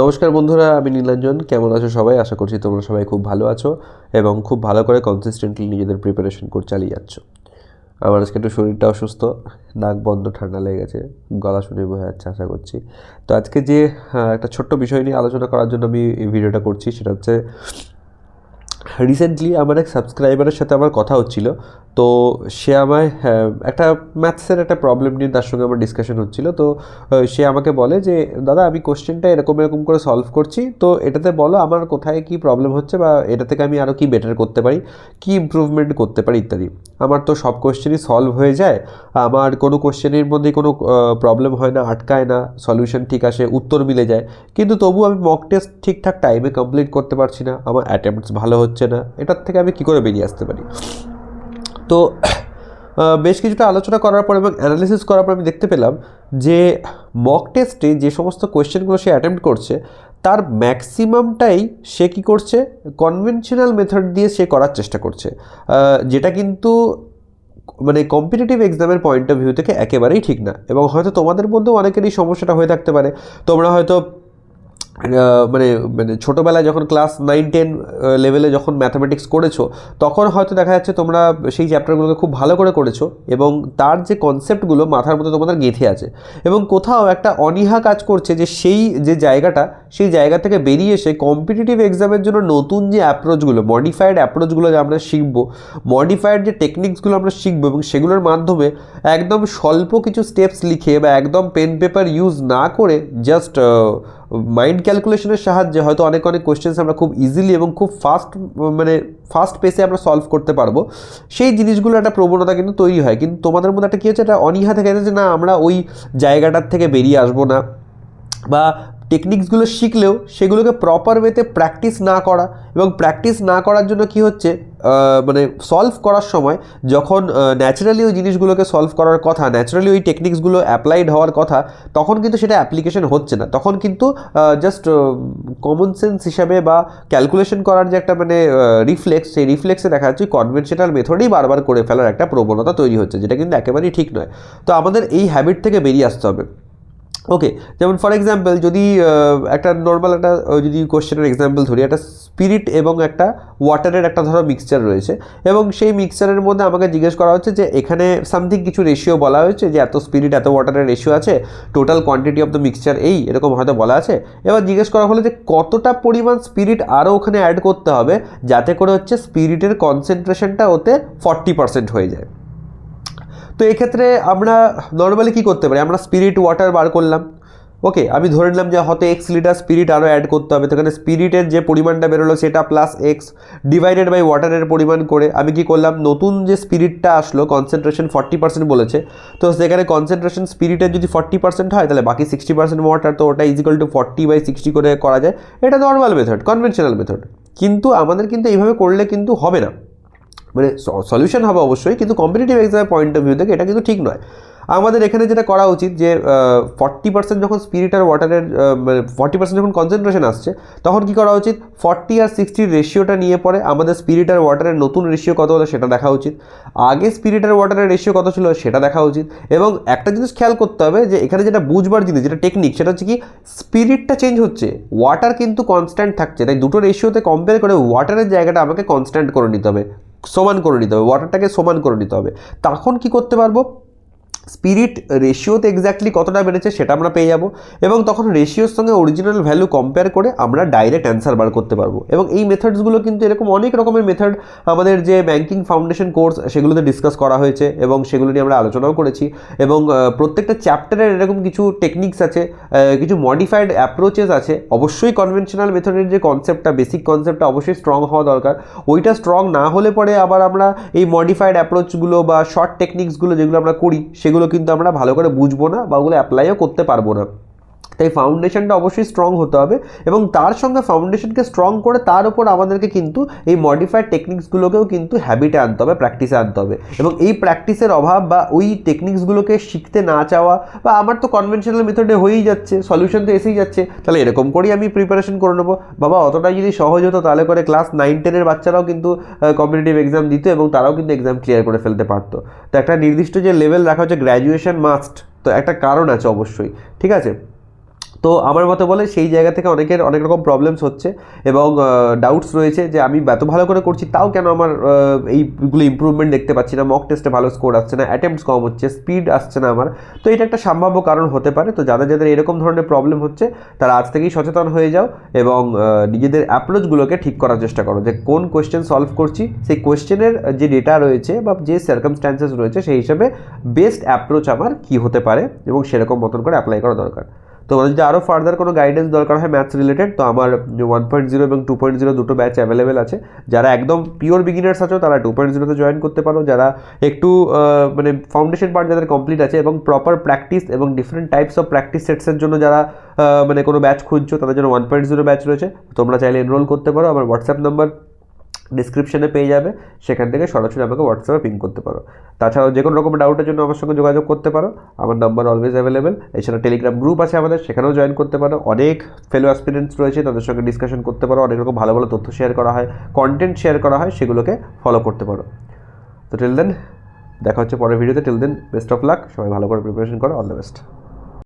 নমস্কার বন্ধুরা, আমি নীলাঞ্জন। কেমন আছো সবাই? আশা করছি তোমরা সবাই খুব ভালো আছো এবং খুব ভালো করে কনসিস্টেন্টলি নিজেদের প্রিপারেশন করে চালিয়ে যাচ্ছ। আমার আজকে একটু শরীরটা অসুস্থ, নাক বন্ধ, ঠান্ডা লেগে গেছে, গলা শুনে বোঝা যাচ্ছে, আশা করছি। তো আজকে যে একটা ছোট্ট বিষয় নিয়ে আলোচনা করার জন্য আমি এই ভিডিওটা করছি, সেটা হচ্ছে রিসেন্টলি আমার এক সাবস্ক্রাইবারের সাথে আমার কথা হচ্ছিল তো সে আমায় হ্যাঁ, একটা ম্যাথসের একটা প্রবলেম নিয়ে তার সঙ্গে আমার ডিসকাশন হচ্ছিল। তো সে আমাকে বলে যে দাদা আমি কোশ্চেনটা এরকম এরকম করে সলভ করছি। তো এটাতে বলো আমার কোথায় কি প্রবলেম হচ্ছে বা এটা থেকে আমি আরও কি বেটার করতে পারি কি ইমপ্রুভমেন্ট করতে পারি ইত্যাদি। আমার তো সব কোশ্চেনই সলভ হয়ে যায়। আমার কোনো কোশ্চেনের মধ্যে কোনো প্রবলেম হয় না আটকায় না সলিউশন ঠিক আসে উত্তর মিলে যায়। কিন্তু তবু আমি মক টেস্ট ঠিকঠাক টাইমে কমপ্লিট করতে পারছি না। আমার অ্যাটেম্পটস ভালো হচ্ছে না। এটার থেকে আমি কী করে বেরিয়ে আসতে পারি? তো বেশ কিছুটা আলোচনা করার পর এবং অ্যানালিসিস করার পর আমি দেখতে পেলাম যে মক টেস্টে যে সমস্ত কোয়েশ্চেনগুলো সে অ্যাটেম্প্ট করছে, তার ম্যাক্সিমামটাই সে কী করছে? কনভেনশনাল মেথড দিয়ে সে করার চেষ্টা করছে। যেটা কিন্তু মানে কম্পিটিটিভ এক্সামের পয়েন্ট অফ ভিউ থেকে একেবারেই ঠিক না। এবং হয়তো তোমাদের মধ্যেও অনেকেরই সমস্যাটা হয়ে থাকতে পারে। তোমরা হয়তো মানে মানে ছোটোবেলায় যখন ক্লাস নাইন টেন লেভেলে যখন ম্যাথামেটিক্স করেছ, তখন হয়তো দেখা যাচ্ছে তোমরা সেই চ্যাপ্টারগুলোকে খুব ভালো করে করেছ এবং তার যে কনসেপ্টগুলো মাথার মধ্যে তোমাদের গেঁথে আছে এবং কোথাও একটা অনীহা কাজ করছে যে সেই যে জায়গাটা, সেই জায়গা থেকে বেরিয়ে এসে কম্পিটিটিভ এক্সামের জন্য নতুন যে অ্যাপ্রোচগুলো মডিফাইড অ্যাপ্রোচগুলো যে আমরা শিখব মডিফাইড যে টেকনিক্সগুলো আমরা শিখব এবং সেগুলোর মাধ্যমে একদম স্বল্প কিছু স্টেপস লিখে বা একদম পেন পেপার ইউজ না করে জাস্ট মাইন্ড ক্যালকুলেশনের সাহায্যে হয়তো অনেক অনেক কোয়েশ্চেন্স আমরা খুব ইজিলি এবং খুব ফাস্ট মানে ফাস্ট পেসে আমরা সলভ করতে পারব। সেই জিনিসগুলো একটা প্রবণতা কিন্তু তৈরি হয়। কিন্তু তোমাদের মধ্যে একটা কী হচ্ছে? একটা অনীহা থেকে যে না, আমরা ওই জায়গাটার থেকে বেরিয়ে আসব না। বা টেকনিক্সগুলো শিখলেও সেগুলোকে প্রপার ওয়েতে প্র্যাকটিস না করা এবং প্র্যাকটিস না করার জন্য কি হচ্ছে? মানে সলভ করার সময় যখন ন্যাচারালি ওই জিনিসগুলোকে সলভ করার কথা ন্যাচারালি ওই টেকনিক্সগুলো অ্যাপ্লাইড হওয়ার কথা, তখন কিন্তু সেটা অ্যাপ্লিকেশন হচ্ছে না। তখন কিন্তু জাস্ট কমন সেন্স হিসাবে বা ক্যালকুলেশন করার যে একটা মানে রিফ্লেক্স সেই রিফ্লেক্সে দেখা যাচ্ছে কনভেনশনাল মেথডেই বারবার করে ফেলার একটা প্রবণতা তৈরি হচ্ছে, যেটা কিন্তু একেবারেই ঠিক নয়। তো আমাদের এই হ্যাবিট থেকে বেরিয়ে আসতে হবে। ওকে যেমন ফর এক্সাম্পল যদি একটা নর্মাল একটা যদি কোশ্চেনের এক্সাম্পল ধরি, একটা স্পিরিট এবং একটা ওয়াটারের একটা ধরো মিক্সচার রয়েছে এবং সেই মিক্সচারের মধ্যে আমাকে জিজ্ঞেস করা হচ্ছে যে এখানে সামথিং কিছু রেশিও বলা হয়েছে যে এত স্পিরিট এত ওয়াটারের রেশিও আছে total quantity of the mixture এই, এরকম হয়তো বলা আছে। এবার জিজ্ঞেস করা হলো যে কতটা পরিমাণ স্পিরিট আরও ওখানে অ্যাড করতে হবে, যাতে করে হচ্ছে স্পিরিটের কনসেন্ট্রেশনটা ওতে ফর্টি পার্সেন্ট হয়ে যায়। তো এক্ষেত্রে আমরা নর্মালি কী করতে পারি? আমরা স্পিরিট ওয়াটার বার করলাম। ওকে আমি ধরে নিলাম যে হয়তো এক্স লিটার স্পিরিট আরও অ্যাড করতে হবে। তো এখানে স্পিরিটের যে পরিমাণটা বেরোলো, সেটা প্লাস এক্স ডিভাইডেড বাই ওয়াটারের পরিমাণ করে আমি কি করলাম? নতুন যে স্পিরিটটা আসলো কনসেন্ট্রেশন ফর্টি পার্সেন্ট বলেছে। তো সেখানে কনসেন্ট্রেশন স্পিরিটের যদি ফর্টি পার্সেন্ট হয়, তাহলে বাকি সিক্সটি পার্সেন্ট ওয়াটার তো ওটা is equal to forty by sixty করে করা যায়। এটা নর্মাল মেথড কনভেনশনাল মেথড কিন্তু আমাদের কিন্তু এইভাবে করলে কিন্তু হবে না। মানে সলিউশন হবে অবশ্যই, কিন্তু কম্পিটিটিভ এক্সামের পয়েন্ট অফ ভিউ থেকে এটা কিন্তু ঠিক নয়। আমাদের এখানে যেটা করা উচিত যে ফর্টি পার্সেন্ট যখন স্পিরিট আর ওয়াটারের মানে ফর্টি পার্সেন্ট যখন কনসেন্ট্রেশন আসছে, তখন কি করা উচিত? ফর্টি আর সিক্সটির রেশিওটা নিয়ে পরে আমাদের স্পিরিট আর ওয়াটারের নতুন রেশিও কত হলো সেটা দেখা উচিত। আগে স্পিরিট আর ওয়াটারের রেশিও কত ছিল সেটা দেখা উচিত। এবং একটা জিনিস খেয়াল করতে হবে যে, এখানে যেটা বুঝবার জিনিস, যেটা টেকনিক সেটা হচ্ছে কি স্পিরিটটা চেঞ্জ হচ্ছে ওয়াটার কিন্তু কনস্ট্যান্ট থাকছে, তাই দুটো রেশিওতে কম্পেয়ার করে ওয়াটারের জায়গাটা আমাকে কনস্ট্যান্ট করে নিতে হবে। সমান করে নিতে হবে ওয়াটারটাকে সমান করে নিতে হবে। তখন কি করতে পারব? স্পিরিট রেশিওতে এক্স্যাক্টলি কতটা বেড়েছে সেটা আমরা পেয়ে যাব এবং তখন রেশিওর সঙ্গে অরিজিনাল ভ্যালু কম্পেয়ার করে আমরা ডাইরেক্ট অ্যান্সার বার করতে পারব। এবং এই মেথডসগুলো কিন্তু এরকম অনেক রকমের মেথড আমাদের যে ব্যাংকিং ফাউন্ডেশন কোর্স সেগুলোতে ডিসকাস করা হয়েছে এবং সেগুলো নিয়ে আমরা আলোচনাও করেছি এবং প্রত্যেকটা চ্যাপ্টারের এরকম কিছু টেকনিক্স আছে কিছু মডিফাইড অ্যাপ্রোচেস আছে। অবশ্যই কনভেনশনাল মেথডের যে কনসেপ্টটা বেসিক কনসেপ্টটা অবশ্যই স্ট্রং হওয়া দরকার। ওইটা স্ট্রং না হলে পরে আবার আমরা এই মডিফাইড অ্যাপ্রোচগুলো বা শর্ট টেকনিক্সগুলো যেগুলো আমরা করি, সেগুলো কিন্তু আমরা ভালো করে বুঝব না বা ওগুলো অ্যাপ্লাইও করতে পারব না। তাই ফাউন্ডেশনটা অবশ্যই স্ট্রং হতে হবে এবং তার সঙ্গে ফাউন্ডেশনকে স্ট্রং করে তার উপর আমাদেরকে কিন্তু এই মডিফাইড টেকনিক্সগুলোকেও কিন্তু হ্যাবিটে আনতে হবে প্র্যাকটিসে আনতে হবে। এবং এই প্র্যাকটিসের অভাব বা ওই টেকনিক্সগুলোকে শিখতে না চাওয়া বা আমার তো কনভেনশনাল মেথডে হয়েই যাচ্ছে সলিউশন তো এসেই যাচ্ছে, তাহলে এরকম করেই আমি প্রিপারেশন করে নেব। বাবা, অতটাই যদি সহজ হতো তাহলে করে ক্লাস নাইন টেনের বাচ্চারাও কিন্তু কম্পিটিটিভ এক্সাম দিত এবং তারাও কিন্তু এক্সাম ক্লিয়ার করে ফেলতে পারতো। তো একটা নির্দিষ্ট যে লেভেল রাখা হচ্ছে গ্র্যাজুয়েশন মাস্ট তো একটা কারণ আছে অবশ্যই, ঠিক আছে? তো আমার মতে বলে সেই জায়গা থেকে অনেকের অনেক রকম প্রবলেমস হচ্ছে এবং ডাউটস রয়েছে যে আমি এত ভালো করে করছি, তাও কেন আমার এইগুলো ইম্প্রুভমেন্ট দেখতে পাচ্ছি না মক টেস্টে ভালো স্কোর আসছে না অ্যাটেম্পটস কম হচ্ছে স্পিড আসছে না আমার। তো এটা একটা সম্ভাব্য কারণ হতে পারে। তো যাদের যাদের এরকম ধরনের প্রবলেম হচ্ছে, তারা আজ থেকেই সচেতন হয়ে যাও এবং নিজেদের অ্যাপ্রোচগুলোকে ঠিক করার চেষ্টা করো যে কোন কোয়েশ্চেন সলভ করছি। সেই কোয়েশ্চেনের যে ডেটা রয়েছে বা যে সার্কামস্ট্যান্সেস রয়েছে, সেই হিসাবে বেস্ট অ্যাপ্রোচ আমার কী হতে পারে এবং সেরকম মতন করে অ্যাপ্লাই করা দরকার। তো আমাদের যদি আরও ফার্দার কোনো গাইডেন্স দরকার হয় ম্যাথস রিলেটেড তো আমার ওয়ান পয়েন্ট জিরো এবং টু পয়েন্ট জিরো দুটো ব্যাচ অ্যাভেলেবেল আছে। যারা একদম পিওর বিগিনার্স আছো, তারা টু পয়েন্ট জিরোতে জয়েন করতে পারো। যারা একটু মানে ফাউন্ডেশন পার্ট যাদের কমপ্লিট আছে এবং প্রপার প্র্যাকটিস এবং ডিফারেন্ট টাইপস অফ প্র্যাকটিস সেটসের জন্য যারা মানে কোনো ব্যাচ খুঁজছো, তাদের জন্য ওয়ান পয়েন্ট জিরো ব্যাচ রয়েছে। তোমরা চাইলে এনরোল করতে পারো। আমার হোয়াটসঅ্যাপ নাম্বার ডিসক্রিপশনে পেয়ে যাবে, সেখান থেকে সরাসরি আমাকে হোয়াটসঅ্যাপে পিং করতে পারো। তাছাড়াও যে কোনো রকম ডাউটের জন্য আমার সঙ্গে যোগাযোগ করতে পারো। আমার নাম্বার অলওয়েজ অ্যাভেলেবেল এছাড়া টেলিগ্রাম গ্রুপ আছে আমাদের, সেখানেও জয়েন করতে পারো। অনেক ফেলো অ্যাসপিরেন্টস রয়েছে, তাদের সঙ্গে ডিসকাশন করতে পারো। অনেক রকম ভালো ভালো তথ্য শেয়ার করা হয় কন্টেন্ট শেয়ার করা হয়, সেগুলোকে ফলো করতে পারো। তো টিল দেন দেখা হচ্ছে পরের ভিডিওতে till then best of luck সবাই ভালো করে প্রিপারেশন করো। All the best